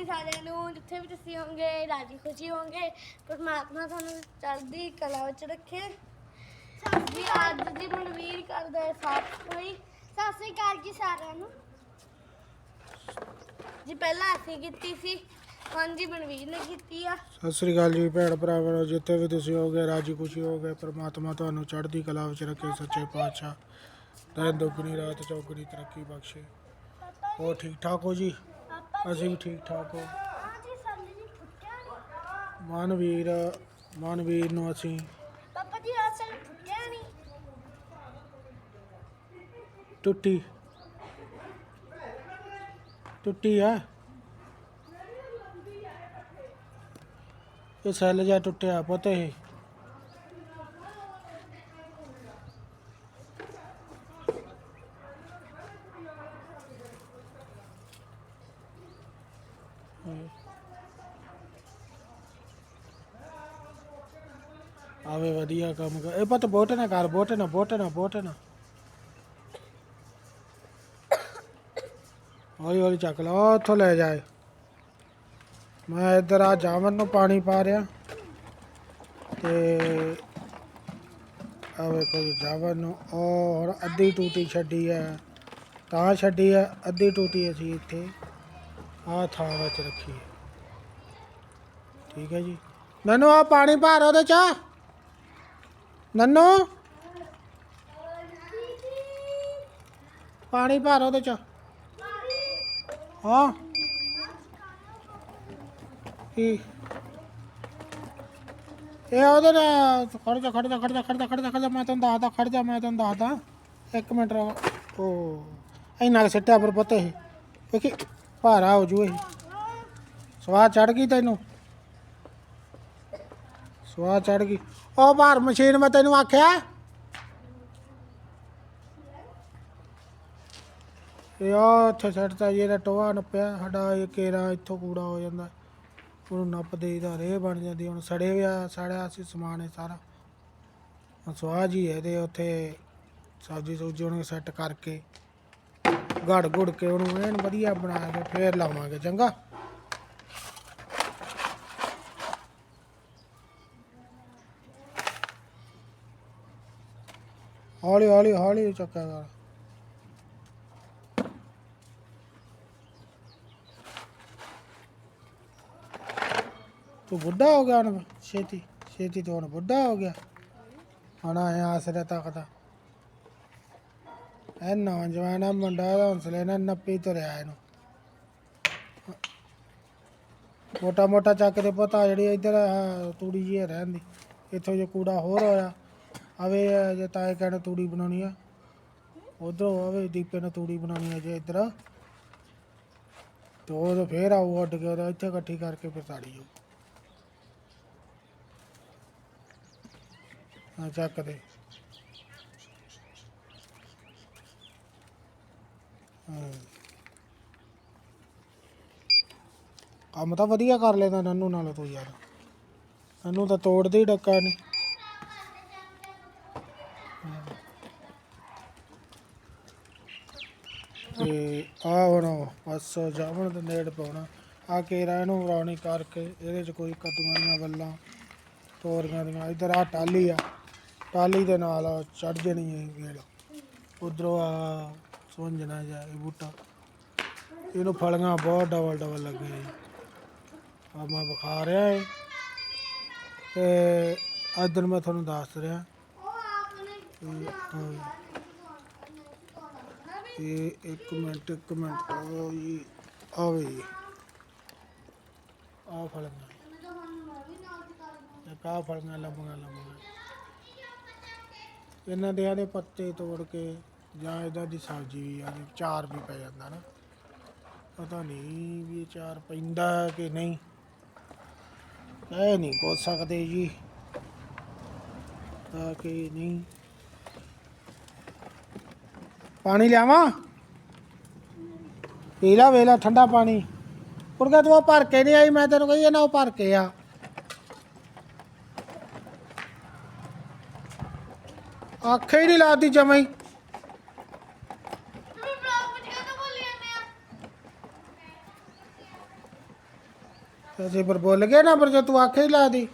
ਜੀ ਸਾਰਿਆਂ ਨੂੰ, ਜਿੱਥੇ ਵੀ ਤੁਸੀਂ ਹੋਵੋਗੇ, ਰਾਜੀ ਖੁਸ਼ੀ ਹੋਵੋਗੇ, ਪਰਮਾਤਮਾ ਤੁਹਾਨੂੰ ਚੜ੍ਹਦੀ ਕਲਾ ਵਿੱਚ ਰੱਖੇ। ਜੀ ਅੱਜ ਦੀ ਮਨਵੀਰ ਕਰਦਾ ਹੈ ਸਾਫ਼ ਸਫ਼ਾਈ ਸਤਿ ਸ੍ਰੀ ਅਕਾਲ ਜੀ ਸਾਰਿਆਂ ਨੂੰ। ਜੀ, ਪਹਿਲਾਂ ਅਸੀਂ ਕੀਤੀ ਸੀ। ਹਾਂਜੀ ਮਨਵੀਰ ਨੇ ਕੀਤੀ ਆ। ਸਤਿ ਸ੍ਰੀ ਅਕਾਲ ਜੀ ਭੈਣ ਭਰਾਵਾਂ, ਜਿੱਥੇ ਵੀ ਤੁਸੀਂ ਹੋਗੇ ਰਾਜੀ ਖੁਸ਼ੀ ਹੋਗੇ ਪ੍ਰਮਾਤਮਾ ਤੁਹਾਨੂੰ ਚੜ੍ਹਦੀ ਕਲਾ ਵਿੱਚ ਰੱਖੇ, ਸੱਚੇ ਪਾਤਸ਼ਾਹ। ਦਿਨ ਦੁੱਗਣੀ ਰਾਤ ਚੌਗਣੀ, ਤਰੱਕੀ ਬਖਸ਼ੇ। ਹੋਰ ਠੀਕ ਠਾਕ ਹੋ ਜੀ? ਅਸੀਂ ਵੀ ਠੀਕ ਠਾਕ ਹੋ। ਜੀ ਜੀ ਮਨਵੀਰ ਮਨਵੀਰ ਨੂੰ ਅਸੀਂ ਪਾਪਾ ਜੀ ਅਸਲ ਫੁੱਟਿਆ ਨਹੀਂ ਟੁੱਟੀ। ਟੁੱਟੀ ਆ। ਇਹ ਸੈੱਲ ਜਿਹਾ ਟੁੱਟਿਆ ਪੁੱਤ ਇਹ। ਆਵੇ ਵਧੀਆ ਕੰਮ ਕਰ। ਇਹ ਪੁੱਤ ਬੋਟ ਨਾ ਕਰ ਬੋਟ ਨਾ ਬੋਟ ਨਾ ਬੋਟ ਨਾ। ਹੌਲੀ ਹੌਲੀ ਚੱਕ ਲਾ, ਉੱਥੋਂ ਲੈ ਜਾਏ ਮੈਂ ਇੱਧਰ ਆ, ਜਾਮਨ ਨੂੰ ਪਾਣੀ ਪਾ ਰਿਹਾ। ਤੇ ਆ ਵੇਖੋ ਜਾਮਨ ਨੂੰ, ਉਹ ਹੁਣ ਅੱਧੀ ਟੂਟੀ ਛੱਡੀ ਹੈ। ਤਾਂ ਛੱਡੀ ਹੈ, ਅੱਧੀ ਟੂਟੀ ਅਸੀਂ ਇੱਥੇ। ਆ ਥਾਂ ਵਿੱਚ ਰੱਖੀ ਹੈ ਠੀਕ ਹੈ ਜੀ ਨਨੂ ਆ ਪਾਣੀ ਭਰ ਉਹਦੇ ਚ ਨਨੂ ਪਾਣੀ ਭਰ ਉਹਦੇ ਚ ਹਾਂ ਕੀ ਇਹ ਉਹਦੇ ਨਾਲ ਖੜ ਜਾ ਖੜ ਜਾ ਖੜ ਜਾ ਖੜ ਜਾ ਖੜ ਜਾ ਖੜ ਜਾ ਮੈਂ ਤੈਨੂੰ ਦੱਸਦਾ ਖੜ ਜਾ ਮੈਂ ਤੈਨੂੰ ਦੱਸਦਾ ਇੱਕ ਮਿੰਟ ਰੁਕ ਉਹ ਇੰਨਾ ਕੁ ਸਿੱਟਿਆ ਪਰ ਪੁੱਤ ਇਹ ਵੇਖੀ ਭਾਰਾ ਹੋ ਜੂ ਇਹ। ਸਵਾਦ ਚੜ ਗਈ ਤੈਨੂੰ? ਸਵਾਦ ਚੜ ਗਈ। ਉਹ ਭਾਰ ਮਸ਼ੀਨ ਮੈਂ ਤੈਨੂੰ ਆਖਿਆ। ਇਹ ਆ ਉੱਥੇ ਸੱਟਦਾ ਜਿਹੜਾ ਟੋਆ ਨੱਪਿਆ। ਸਾਡਾ ਇਹ ਕੇਰਾ ਇੱਥੋਂ ਕੂੜਾ ਹੋ ਜਾਂਦਾ। ਉਹਨੂੰ ਨੱਪ ਦੇਈਦਾ ਰੇਹ ਬਣ ਜਾਂਦੀ। ਹੁਣ ਸੜੇ ਹੋਇਆ ਸੜਿਆ ਅਸੀਂ ਸਮਾਨ ਇਹ ਸਾਰਾ। ਹੁਣ ਸਵਾਹ ਜੀ ਇਹਦੇ ਉੱਥੇ। ਸਬਜ਼ੀ ਸੁਬਜ਼ੀ ਉਹਨੂੰ ਸੈੱਟ ਕਰਕੇ। ਗੜ ਗੁੜ ਕੇ ਉਹਨੂੰ ਐਨ ਵਧੀਆ ਬਣਾ ਕੇ ਫੇਰ ਲਾਵਾਂਗੇ, ਚੰਗਾ? ਹੌਲੀ ਹੌਲੀ ਹੌਲੀ ਚੱਕਿਆ ਕਰ। ਤੂੰ ਬੁੱਢਾ ਹੋ ਗਿਆ ਹੁਣ, ਛੇਤੀ ਛੇਤੀ ਤੂੰ ਹੁਣ ਬੁੱਢਾ ਹੋ ਗਿਆ। ਹੁਣ ਆਇਆ ਆਸਰੇ ਤੱਕਦਾ ਇਹ ਨੌਜਵਾਨ ਆ, ਮੁੰਡਾ ਹੌਸਲੇ ਨਾਲ ਨੱਪੀ ਤੁਰਿਆ ਇਹਨੂੰ। ਮੋਟਾ ਮੋਟਾ ਚੱਕ ਦੇ ਪਤਾ ਜਿਹੜੀ ਇੱਧਰ ਆਹ ਤੂੜੀ ਜੀ ਰਹਿੰਦੀ ਇੱਥੋਂ ਜੇ ਕੂੜਾ ਹੋਰ ਹੋਇਆ, ਆਵੇ, ਜੇ ਤਾਏ ਕਹਿੰਦੇ ਤੂੜੀ ਬਣਾਉਣੀ ਆ। ਉਧਰੋਂ ਆਵੇ, ਦੀਪੇ ਨੇ ਤੂੜੀ ਬਣਾਉਣੀ ਆ ਜੇ ਇੱਧਰ। ਤੇ ਉਹ ਫੇਰ ਆਊ ਉੱਡ ਕੇ, ਉਹਦਾ ਇੱਥੇ ਇਕੱਠੀ ਕਰਕੇ ਫਿਰ ਸਾੜੀ ਜਾਊ ਹਾਂ ਚੱਕ ਦੇ। ਕੰਮ ਤਾਂ ਵਧੀਆ ਕਰ ਲੈਂਦਾ ਨੰਨੂ ਨਾਲ ਤੂੰ ਯਾਰ। ਨੰਨੂ ਤਾਂ ਤੋੜਦੇ ਹੀ ਡੱਕਾ ਨਹੀਂ ਤੇ ਆ ਹੁਣ ਬਸ ਜਾਵਣ ਦੇ ਨੇੜ ਪਾਉਣਾ। ਆ ਕੇਰਾ ਇਹਨੂੰ ਰੌਣੀ ਕਰਕੇ ਇਹਦੇ ਚ ਕੋਈ ਕੱਦੂਆਂ ਦੀਆਂ ਵੱਲਾਂ, ਤੋਰੀਆਂ ਦੀਆਂ। ਇਧਰ ਆ ਟਾਲੀ ਆ। ਟਾਲੀ ਦੇ ਨਾਲ ਚੜ ਜਣੀ ਇਹ ਵੇਲ ਉਧਰੋਂ ਆ ਸੁੰਝਣਾ ਜਿਹਾ ਇਹ ਬੂਟਾ। ਇਹਨੂੰ ਫਲੀਆਂ ਬਹੁਤ ਡਬਲ ਡਬਲ ਲੱਗੇ ਆ ਮੈਂ ਵਿਖਾ ਰਿਹਾ ਏ ਤੇ ਇਧਰ ਮੈਂ ਤੁਹਾਨੂੰ ਦੱਸ ਰਿਹਾ। ਇਹ, ਇੱਕ ਮਿੰਟ ਇੱਕ ਮਿੰਟ ਉਹ ਜੀ। ਆਵੇ ਜੀ। ਆ ਫਲੀਆਂ। ਇੱਕ ਆਹ ਫਲੀਆਂ ਲੰਬੀਆਂ ਲੰਬੀਆਂ ਇਹਨਾਂ ਦੇ ਆਦੇ ਪੱਤੇ ਤੋੜ ਕੇ ਜਾਂ ਇਹਦਾ ਦੀ ਸਬਜ਼ੀ ਵੀ ਆ ਚਾਰ ਵੀ ਪੈ ਜਾਂਦਾ ਨਾ। ਪਤਾ ਨਹੀਂ ਵੀ ਇਹ ਚਾਰ ਪੈਂਦਾ ਕਿ ਨਹੀਂ। ਇਹ ਨਹੀਂ ਕੋ ਸਕਦੇ ਜੀ। ਤਾਂ ਕਿ ਨਹੀਂ। ਪਾਣੀ ਲਿਆਵਾਂ? ਪੀ ਲਾ ਵੇਲਾ ਠੰਡਾ ਪਾਣੀ। ਕੁੜਗਾ ਤੂੰ ਉਹ ਭਰ ਕੇ ਨਹੀਂ ਆਈ, ਮੈਂ ਤੈਨੂੰ ਕਹੀ ਨਾ ਉਹ ਭਰ ਕੇ ਆ। ਆਖੇ ਹੀ ਨਹੀਂ ਲਾਦੀ ਜਮਾਈ ਤੁਸੀਂ ਬਲੌਗ ਵਿੱਚ ਕਦੋਂ ਬੋਲੀ ਜਾਂਦੇ ਆ ਅਸੀਂ ਪਰ ਬੋਲ ਗਏ ਨਾ ਪਰ ਜੇ ਤੂੰ ਆਖੇ ਹੀ ਲਾ ਦੀ।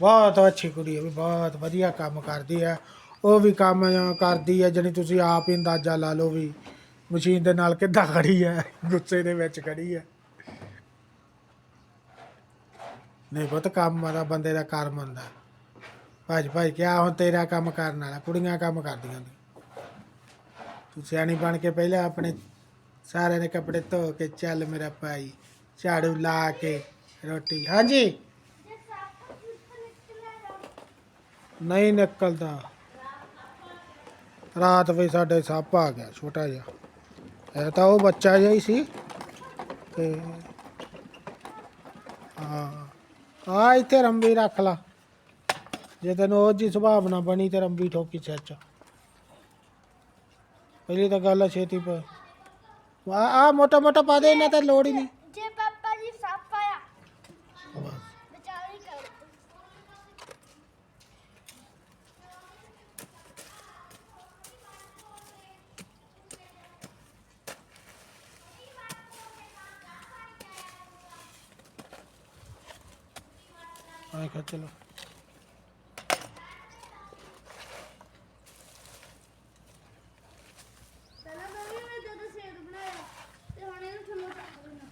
ਬਹੁਤ ਅੱਛੀ ਕੁੜੀ ਹੈ ਵੀ, ਬਹੁਤ ਵਧੀਆ ਕੰਮ ਕਰਦੀ ਹੈ ਉਹ ਵੀ ਕੰਮ ਕਰਦੀ ਹੈ ਜਿਹੜੀ ਤੁਸੀਂ ਆਪ ਹੀ ਅੰਦਾਜ਼ਾ ਲਾ ਲਓ ਵੀ ਮਸ਼ੀਨ ਦੇ ਨਾਲ ਕਿੱਦਾਂ ਖੜੀ ਹੈ ਗੁੱਸੇ ਦੇ ਵਿੱਚ ਖੜੀ ਹੈ ਨਹੀਂ ਬਹੁਤ ਕੰਮ ਵਾਲਾ ਬੰਦੇ ਦਾ ਕਰਮ ਹੁੰਦਾ। ਭਾਜ ਭਾਈ ਕਿਆ ਹੁਣ ਤੇਰਾ ਕੰਮ ਕਰਨ ਵਾਲਾ, ਕੁੜੀਆਂ ਕੰਮ ਕਰਦੀਆਂ ਨੇ। ਤੂੰ ਸਿਆਣੀ ਬਣ ਕੇ ਪਹਿਲਾਂ ਆਪਣੇ ਸਾਰਿਆਂ ਦੇ ਕੱਪੜੇ ਧੋ ਕੇ ਚੱਲ ਮੇਰਾ ਭਾਈ। ਝਾੜੂ ਲਾ ਕੇ ਰੋਟੀ। ਹਾਂਜੀ? ਨਹੀਂ ਨਿਕਲਦਾ। ਰਾਤ ਵੀ ਸਾਡੇ ਸੱਪ ਆ ਗਿਆ, ਛੋਟਾ ਜਿਹਾ। ਇਹ ਤਾਂ ਉਹ ਬੱਚਾ ਜਿਹਾ ਹੀ ਸੀ। ਤੇ ਹਾਂ। ਆ ਇੱਥੇ ਰੰਬੀ ਰੱਖ ਲਾ। ਜੇ ਤੈਨੂੰ ਉਹ ਜੀ ਸੁਭਾਵਨਾ ਬਣੀ ਤੇ ਰੰਬੀ ਠੋਕੀ ਸੱਚ ਪਹਿਲੀ ਤਾਂ ਗੱਲ ਛੇਤੀ ਪਾ ਆ ਮੋਟਾ ਮੋਟਾ ਪਾ ਦੇ ਇਹਨਾਂ ਤੇ ਲੋੜ ਹੀ ਨਹੀਂ ਜੇ ਪਾਪਾ ਜੀ ਸੱਪ ਆਇਆ ਬਸ ਵਿਚਾਰੀ ਕਰ ਆਏ ਖਾ ਚਲੋ ਪਹਿਲਾਂ ਮੈਂ ਵੀ ਮੈਂ ਜਦੋਂ ਸੇਬ ਬਣਾਇਆ ਤੇ ਹੁਣ ਇਹਨੂੰ ਥੱਲੋਂ ਚੱਕ ਦੇਣਾ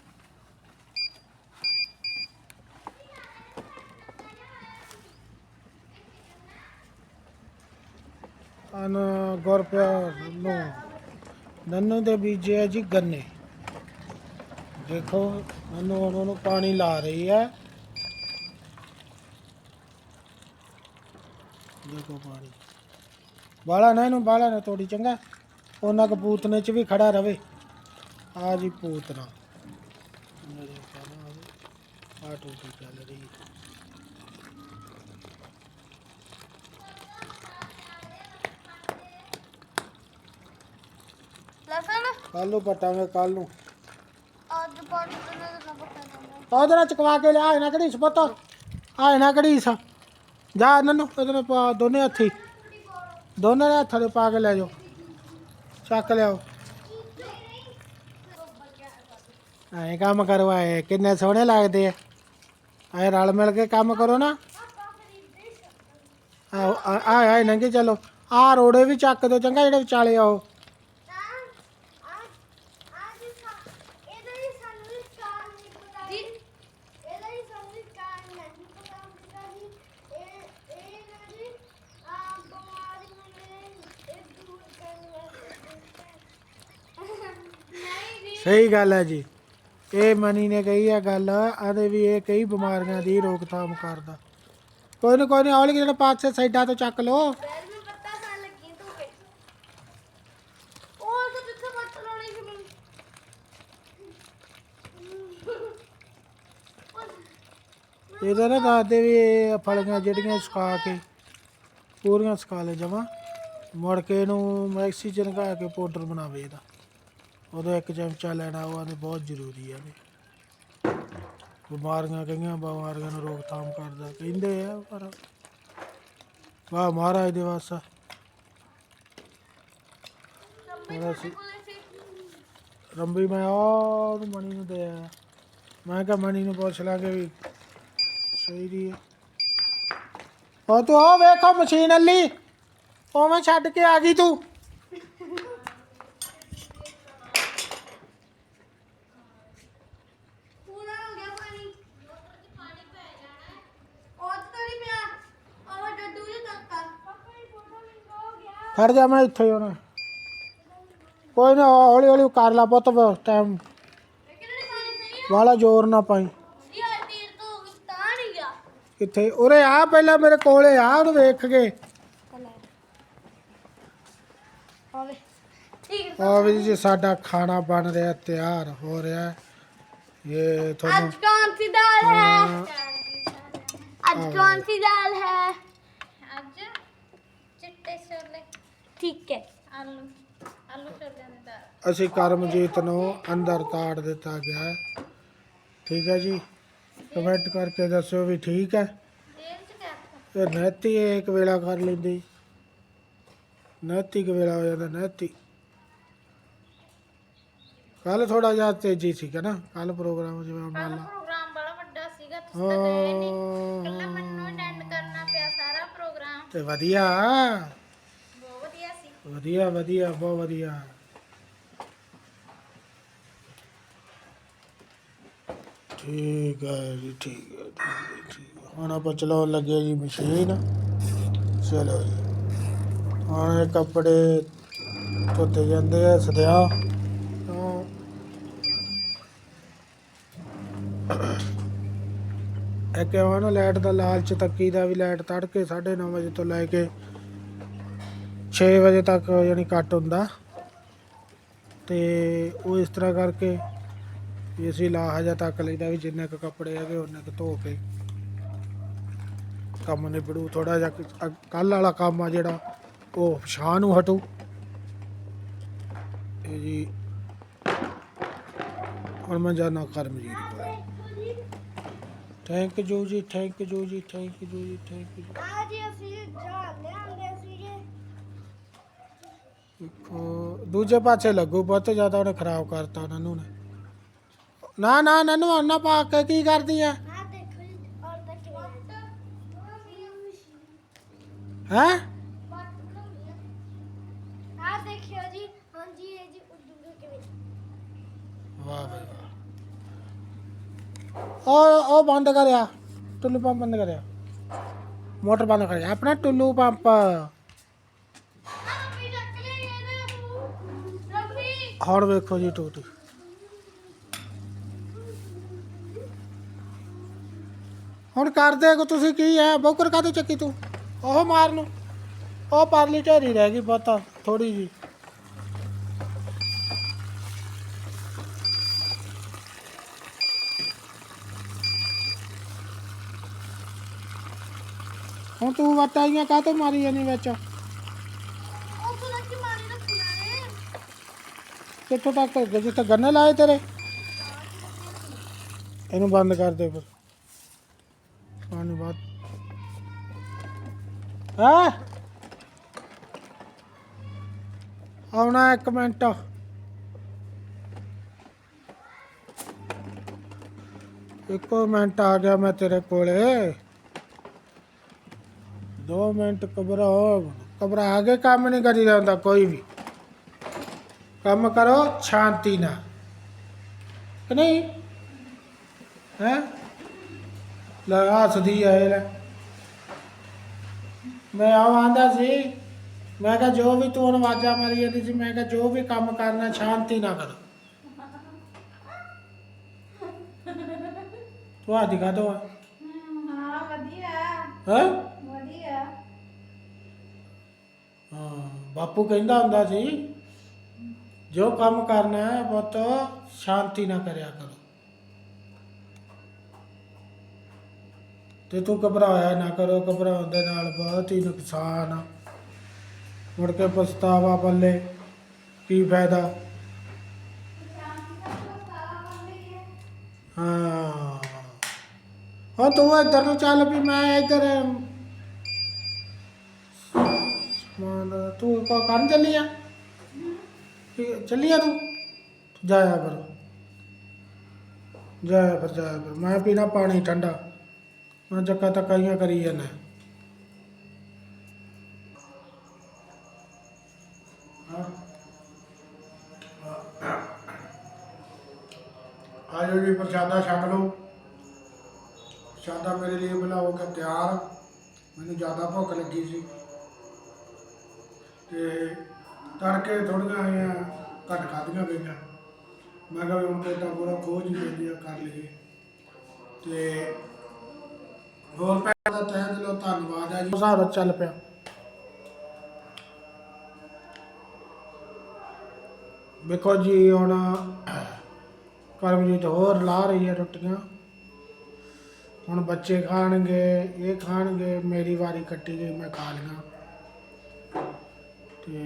ਅਨ ਗੁਰਪਿਆਰ ਨੂੰ। ਦੇ ਬੀਜੇ ਆ ਜੀ ਗੰਨੇ। ਦੇਖੋ, ਨੰਨੂ ਹੁਣ ਉਹਨੂੰ ਪਾਣੀ ਲਾ ਰਹੀ ਹੈ ਦੇਖੋ ਪਾਣੀ। ਬਾਲਾ ਨਾ ਇਹਨੂੰ, ਬਾਲਾ ਨਾ ਤੋੜੀ, ਚੰਗਾ। ਉਹਨਾਂ ਕਪੂਤਨੇ ਚ ਵੀ ਖੜਾ ਰਵੇ। ਆ ਜੀ ਪੂਤਨਾ ਆ ਟੂਟੀ ਚੱਲ ਰਹੀ। ਹੈ ਕੱਲ ਨੂੰ ਪਟਾਂਗੇ ਕੱਲ ਨੂੰ। ਅੱਜ ਤੋਂ ਨਾ ਉਹਦੇ ਨਾਲ ਚਕਵਾ ਕੇ ਲਿਆ ਇਹਨਾਂ ਕਿਹੜੀ ਸਪਤ ਆ ਇਹਨਾਂ ਕਿਹੜੀ ਸਾ? ਜਾ ਇਹਨਾਂ ਨੂੰ ਇਹਦੇ ਨਾਲ ਪਾ ਦੋਨੇ ਹੱਥੀ। ਦੋਨੇ ਦੇ ਹੱਥਾਂ ਦੇ ਪਾ ਕੇ ਲੈ ਜਾਓ। ਚੱਕ ਲਿਆਓ। ਐਂ ਕੰਮ ਕਰਵਾਏ ਕਿੰਨੇ ਸੋਹਣੇ ਲੱਗਦੇ ਆ। ਐ ਰਲ ਮਿਲ ਕੇ ਕੰਮ ਕਰੋ ਨਾ। ਆ ਆ ਆ ਨੰਗੇ ਚਲੋ। ਆ ਰੋੜੇ ਵੀ ਚੱਕ ਦਿਓ ਚੰਗਾ ਜਿਹੜੇ ਵਿਚਾਲੇ ਆ ਸਹੀ ਗੱਲ ਹੈ ਜੀ। ਇਹ ਮਨੀ ਨੇ ਕਹੀ ਆ ਗੱਲ ਆਦੇ ਵੀ ਇਹ ਕਈ ਬਿਮਾਰੀਆਂ ਦੀ ਰੋਕਥਾਮ ਕਰਦਾ। ਕੋਈ ਨਾ ਕੋਈ ਨਾ ਹੌਲੀ ਜਿਹੜਾ ਪਾਸੇ ਸਾਈਡਾਂ ਤੋਂ ਚੱਕ ਮੈਨੂੰ। ਇਹਦਾ ਨਾ ਦੱਸਦੇ ਵੀ ਇਹ ਫਲੀਆਂ ਜਿਹੜੀਆਂ ਸੁਕਾ ਕੇ ਪੂਰੀਆਂ ਸੁਕਾ ਲੈ ਜਮਾ ਮੁੜ ਕੇ ਇਹਨੂੰ ਮੈਕਸੀ ਚ ਲਗਾ ਕੇ ਪਾਊਡਰ ਬਣਾਵੇ ਇਹਦਾ। ਉਹਦਾ ਇੱਕ ਚਮਚਾ ਲੈਣਾ ਉਹ ਆਂਦੇ ਬਹੁਤ ਜ਼ਰੂਰੀ ਆ ਇਹ ਬਿਮਾਰੀਆਂ ਕਈਆਂ ਬਿਮਾਰੀਆਂ ਨੂੰ ਰੋਕਥਾਮ ਕਰਦਾ ਕਹਿੰਦੇ ਆ ਪਰ ਵਾਹ ਮਹਾਰਾਜ ਦੇ ਵਾਸਾ। ਮੇਰਾ ਸੀ। ਰੰਬੀ ਮੈਂ ਉਹ ਮਣੀ ਨੂੰ ਦੇ ਆਇਆ। ਮੈਂ ਕਿਹਾ ਮਣੀ ਨੂੰ ਪੁੱਛ ਲਾਂਗੇ ਵੀ ਸਹੀ ਦੀ ਹੈ ਉਹ ਤੂੰ ਉਹ ਵੇਖੋ ਮਸ਼ੀਨ ਅੱਲੀ। ਉਹ ਮੈਂ ਛੱਡ ਕੇ ਆ ਗਈ ਤੂੰ ਪੂਰਾ ਹੋ ਗਿਆ ਪਾਣੀ ਪਾਣੀ ਪੈ ਜਾਣਾ ਉਹ ਤਾਂ ਨਹੀਂ ਪਿਆ ਉਹ ਡੱਡੂ ਜਿਹਾ ਤੱਕਾ ਪਾਪਾ ਇਹ ਫੋਟੋ ਲਿੰਕ ਹਟ ਜਾ ਮੈਂ ਇੱਥੇ ਹੀ ਕੋਈ ਨਾ ਹੌਲੀ ਹੌਲੀ ਕਰ ਲਾ ਪੁੱਤ ਟਾਈਮ ਵਾਲਾ ਜ਼ੋਰ ਨਾ ਪਾਈ। ਕਿੱਥੇ? ਉਰੇ ਆ ਪਹਿਲਾਂ ਮੇਰੇ ਕੋਲੇ ਆ ਉਹਨੂੰ ਵੇਖ ਕੇ। ਆ ਵੀ ਜੀ ਸਾਡਾ ਖਾਣਾ ਬਣ ਰਿਹਾ ਤਿਆਰ ਹੋ ਰਿਹਾ। ਇਹ ਤੁਹਾਨੂੰ ਅੱਜ ਕੌਣ ਸੀ ਦਾਲ ਹੈ। ਅੱਜ ਕੌਣ ਸੀ ਦਾਲ ਹੈ? ਅੱਜ ਚਿੱਟੇ ਸਰ ਠੀਕ ਹੈ। ਆਲੂ ਅਸੀਂ ਕਰਮਜੀਤ ਨੂੰ ਅੰਦਰ ਤਾੜ ਦਿੱਤਾ ਗਿਆ ਠੀਕ ਹੈ ਜੀ। ਕਮੈਂਟ ਕਰਕੇ ਦੱਸਿਓ ਵੀ ਠੀਕ ਹੈ। ਇਹ ਨੈਤੀ ਇੱਕ ਵੇਲਾ ਕਰ ਲੈਂਦੀ ਨੈਤੀ ਕੁ ਵੇਲਾ ਹੋ ਜਾਂਦਾ ਨੈਤੀ। ਕੱਲ ਥੋੜਾ ਜਿਹਾ ਤੇਜ਼ੀ ਸੀ ਨਾ? ਕੱਲ ਪ੍ਰੋਗਰਾਮ ਜਿਵੇਂ ਮੰਨ ਲਾ ਪ੍ਰੋਗਰਾਮ ਬੜਾ ਵੱਡਾ ਸੀਗਾ ਤੁਸੀਂ ਤਾਂ ਗਏ ਨਹੀਂ ਕੱਲਾ ਮੈਨੂੰ ਅਟੈਂਡ ਕਰਨਾ ਪਿਆ ਸਾਰਾ ਪ੍ਰੋਗਰਾਮ। ਤੇ ਵਧੀਆ। ਵਧੀਆ ਵਧੀਆ ਬਹੁਤ ਵਧੀਆ। ਠੀਕ ਹੈ ਜੀ ਠੀਕ ਹੈ ਠੀਕ ਹੈ, ਠੀਕ ਹੈ। ਹੁਣ ਆਪਾਂ ਚਲਾਉਣ ਲੱਗੇ ਜੀ ਮਸ਼ੀਨ। ਚਲੋ ਜੀ। ਹੁਣ ਇਹ ਕੱਪੜੇ ਧੋਤੇ ਜਾਂਦੇ ਆ ਸਦਿਆ। ਤਾਂ ਇਹ ਨਾ ਲਾਈਟ ਦਾ ਲਾਲਚ ਤੱਕੀ ਦਾ ਵੀ ਲਾਈਟ ਤੜਕੇ 9:30 ਵਜੇ ਤੋਂ ਲੈ ਕੇ 6 ਵਜੇ ਤੱਕ ਯਾਨੀ ਕੱਟ ਹੁੰਦਾ। ਤੇ ਉਹ ਇਸ ਤਰ੍ਹਾਂ ਕਰਕੇ ਵੀ ਅਸੀਂ ਲਾ ਹਜਾ ਤੱਕ ਲਈਦਾ ਵੀ ਜਿੰਨੇ ਕੁ ਕੱਪੜੇ ਹੈਗੇ ਉਹਨੇ ਕੁ ਧੋ ਕੇ ਕੰਮ ਨਿਬੜੂ। ਥੋੜਾ ਜਿਹਾ ਕੱਲ ਵਾਲਾ ਕੰਮ ਆ ਜਿਹੜਾ, ਉਹ ਸ਼ਾਹ ਨੂੰ ਹਟੂ। ਇਹ ਜੀ ਹੁਣ ਮੈਂ ਜਾਣਾ ਕਰਮਜੀਤ ਕੋਲ। Thank you ji thank you ji thank you ji thank you ਆ ਜੀ, ਅਸੀਂ ਜਾ ਦੇਖੋ ਦੂਜੇ ਪਾਸੇ ਲੱਗੂ ਬਹੁਤ ਜ਼ਿਆਦਾ ਉਹਨੇ ਖਰਾਬ ਕਰਤਾ ਉਹਨਾਂ ਨੂੰ ਨੇ ਨਾ ਨਾ ਨਨੂ ਅੰਨਾ ਪਾ ਕੇ ਕੀ ਕਰਦੀ ਆ ਆ ਦੇਖੋ ਜੀ ਔਰ ਤਾਂ ਕਿਵੇਂ ਹੈ? ਆ। ਦੇਖਿਓ ਜੀ ਹਾਂਜੀ ਇਹ ਜੀ ਉੱਡੂਗਾ ਕਿਵੇਂ? ਵਾਹ ਬਈ ਵਾਹ। ਉਹ ਉਹ ਬੰਦ ਕਰਿਆ ਟੁੱਲੂ ਪੰਪ ਬੰਦ ਕਰਿਆ। ਮੋਟਰ ਬੰਦ ਕਰਿਆ ਆਪਣਾ ਟੁੱਲੂ ਪੰਪ ਰੱਬੀ ਚੱਕ ਲਈ ਇਹਦੇ ਰੱਬੀ ਹੁਣ ਵੇਖੋ ਜੀ ਟੂਟੀ। ਹੁਣ ਕਰਦੇ ਕੋ ਤੁਸੀਂ ਕੀ ਹੈ? ਬੋਕਰ ਕਾਹਦੇ ਚੱਕੀ ਤੂੰ? ਉਹ ਮਾਰ ਨੂੰ ਉਹ ਪਰਲੀ ਢੇਰੀ ਰਹਿ ਗਈ ਪਤਾ ਥੋੜੀ ਜੀ ਹੁਣ ਤੂੰ ਵਟਾਈਆਂ ਕਾਹਤੋਂ ਮਾਰੀ ਜਾਨੀ ਵਿੱਚ ਉਹ ਪਤਾ ਕੀ ਮਾਰੀ ਰੱਖਣਾ ਹੈ ਕਿੱਥੋਂ ਤੱਕ ਜਿੱਥੇ ਗੰਨੇ ਲਾਏ ਤੇਰੇ। ਇਹਨੂੰ ਬੰਦ ਕਰ ਦੇ ਫਿਰ। ਪਾਣੀ ਬਾਤ ਹਾਂ? ਆਉਣਾ ਇੱਕ ਮਿੰਟ। ਇੱਕੋ ਮਿੰਟ ਆ ਗਿਆ ਮੈਂ ਤੇਰੇ ਕੋਲੇ। ਦੋ ਮਿੰਟ ਘਬਰਾਓ। ਘਬਰਾ ਕੇ ਕੰਮ ਨਹੀਂ ਕਰੀ ਜਾਂਦਾ ਕੋਈ ਵੀ। ਕੰਮ ਕਰੋ ਸ਼ਾਂਤੀ ਨਾਲ। ਕਿ ਨਹੀਂ? ਹੈ? ਲੈ ਹੱਸਦੀ ਆਏ ਲੈ। ਮੈਂ ਆਹ ਆਂਦਾ ਸੀ ਮੈਂ ਕਿਹਾ ਜੋ ਵੀ ਤੂੰ ਆਵਾਜ਼ਾਂ ਮਾਰੀ ਜਾਂਦੀ ਸੀ ਮੈਂ ਕਿਹਾ ਜੋ ਵੀ ਕੰਮ ਕਰਨਾ ਸ਼ਾਂਤੀ ਨਾਲ ਕਰੋ। ਤੂੰ ਆ ਦਿਖਾ ਦੋ। ਹਾਂ ਵਧੀਆ। ਹੈ? ਵਧੀਆ। ਹਾਂ ਬਾਪੂ ਕਹਿੰਦਾ ਹੁੰਦਾ ਸੀ ਜੋ ਕੰਮ ਕਰਨਾ ਹੈ ਬਹੁਤ ਸ਼ਾਂਤੀ ਨਾਲ ਕਰਿਆ ਕਰੋ। ਤੇ ਤੂੰ ਘਬਰਾਇਆ ਨਾ ਕਰੋ, ਘਬਰਾਉਣ ਦੇ ਨਾਲ ਬਹੁਤ ਹੀ ਨੁਕਸਾਨ ਆ। ਮੁੜ ਕੇ ਪਛਤਾਵਾ ਬੱਲੇ, ਕੀ ਫਾਇਦਾ? ਹਾਂ। ਹਾਂ ਤੂੰ ਇੱਧਰ ਨੂੰ ਚੱਲ ਵੀ, ਮੈਂ ਇੱਧਰ ਸਮਾਨ ਤੂੰ ਕੋ ਕਰਨ ਚੱਲੀ ਆ? ਕੀ ਚੱਲੀ ਆ ਤੂੰ? ਜਾਇਆ ਫਿਰ ਜਾਇਆ ਫਿਰ ਜਾਇਆ ਫਿਰ ਮੈਂ ਪੀਣਾ ਪਾਣੀ ਠੰਡਾ। ਮੈਂ ਚੱਕਾ ਤੱਕਾਈਆਂ ਕਰੀ ਜਾਂਦਾ। ਆਜੋ ਜੀ, ਪ੍ਰਸ਼ਾਦਾ ਛਕ ਲਓ। ਪ੍ਰਸ਼ਾਦਾ ਮੇਰੇ ਲਈ ਬਣਾਓ ਕੇ ਤਿਆਰ। ਮੈਨੂੰ ਜ਼ਿਆਦਾ ਭੁੱਖ ਲੱਗੀ ਸੀ। ਤੇ ਤੜਕੇ ਥੋੜੀਆਂ ਆਈਆਂ, ਘੱਟ ਖਾਧੀਆਂ ਗਈਆਂ ਮੈਂ ਕਿਹਾ ਵੀ ਹੁਣ ਪੇਟਾ ਪੂਰਾ ਖੋਜ ਹੀ ਲੈਂਦੀ ਆ, ਕਰ ਲਈਏ। ਤੇ ਹੋਰ ਭੈਣ ਦਾ ਤਹਿ ਦਿਲੋਂ ਧੰਨਵਾਦ ਹੈ ਜੀ। ਸਾਰਾ ਚੱਲ ਪਿਆ। ਵੇਖੋ ਜੀ, ਹੁਣ ਕਰਮਜੀਤ ਹੋਰ ਲਾ ਰਹੀ ਹੈ ਰੋਟੀਆਂ। ਹੁਣ ਬੱਚੇ ਖਾਣਗੇ, ਇਹ ਖਾਣਗੇ, ਮੇਰੀ ਵਾਰੀ ਕੱਟੀ ਗਈ, ਮੈਂ ਖਾ ਲਈਆਂ। ਤੇ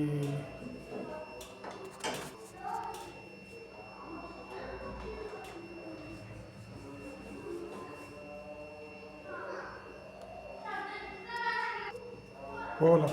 ਬੋਲ